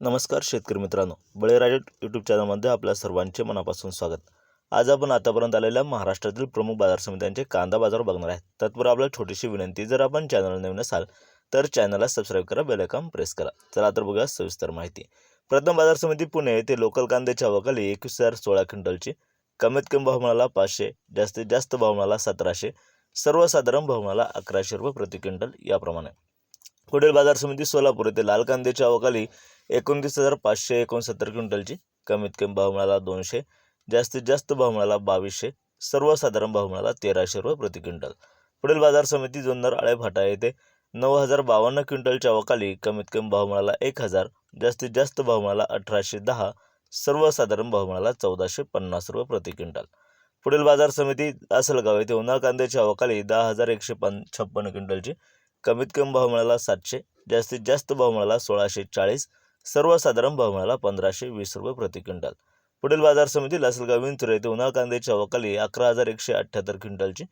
नमस्कार शेतकरी मित्रांनो. बळीराजा यूट्यूब चॅनलमध्ये आपल्या सर्वांचे मनापासून स्वागत. आज आपण आतापर्यंत आलेल्या महाराष्ट्रातील प्रमुख बाजार समित्यांचे कांदा बाजार बघणार आहे. तत्पूर्वी आपल्याला छोटीशी विनंती जर आपण चॅनल नवीन असाल तर चॅनलला सबस्क्राईब करा बेल आयकॉन प्रेस करा. चला तर बघा सविस्तर माहिती. प्रथम बाजार समिती पुणे येथे लोकल कांद्याच्या अवकाली एकवीस हजार सोळा क्विंटलची कमीत कमी भाव मिळाला पाचशे जास्तीत जास्त भाव मिळाला सतराशे सर्वसाधारण भाव मिळाला अकराशे रुपये प्रति क्विंटल याप्रमाणे. पुढील बाजार समिती सोलापूर येथे लाल कांद्याच्या अवकाली एकोणतीस हजार पाचशे एकोणसत्तर क्विंटलची. कमीत कमी भाव मिळाला दोनशे. जास्तीत जास्त भाव मिळाला बावीसशे. सर्वसाधारण भाव मिळाला तेराशे रुपये प्रति क्विंटल. पुढील बाजार समिती जुन्नर आळेभाटा येथे नऊ हजार बावन्न क्विंटलच्या अवकाली कमीत कमी भाव मिळाला एक हजार. जास्तीत जास्त भाव मिळाला अठराशे दहा. सर्वसाधारण भाव मिळाला चौदाशे पन्नास रुपये प्रति क्विंटल. पुढील बाजार समिती असलगाव येथे उन्हाळ कांद्याच्या अवकाली दहा हजार एकशे पन छप्पन्न क्विंटलची. कमीत कमी भाव मिळाला सातशे जास्तीत जास्त भाव मिळाला सोळाशे चाळीस सर्वसाधारण भाव मिळाला पंधराशे वीस रुपये प्रति क्विंटल. पुढील बाजार समिती लासलगाव विंचुर येथे उन्हाळ कांद्याच्या अवकाली अकरा हजार एकशे अठ्ठ्याहत्तर क्विंटलची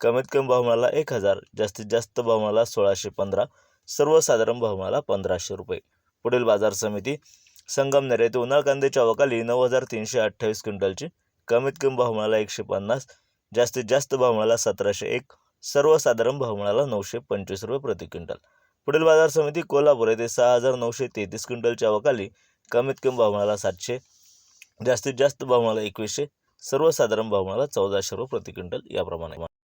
कमीत कमी भाव मिळाला एक हजार जास्तीत जास्त भाव मिळाला सोळाशे पंधरा सर्वसाधारण भाव मिळाला पंधराशे रुपये. पुढील बाजार समिती संगमनेर येथे उन्हाळ कांद्याच्या अवकाली नऊ हजार तीनशे अठ्ठावीस क्विंटलची कमीत कमी भाव मिळाला एकशे पन्नास जास्तीत जास्त भाव मिळाला सतराशे एक सर्वसाधारण भाव मिळाला नऊशे पंचवीस रुपये प्रति क्विंटल. पुढील बाजार समिती कोल्हापूर येथे सहा हजार नऊशे तेहतीस क्विंटलच्या अवकाली कमीत कमी भाव मिळाला सातशे जास्तीत जास्त भाव मिळाला एकवीसशे सर्वसाधारण भाव मिळाला चौदाशे रुपये प्रति क्विंटल याप्रमाणे.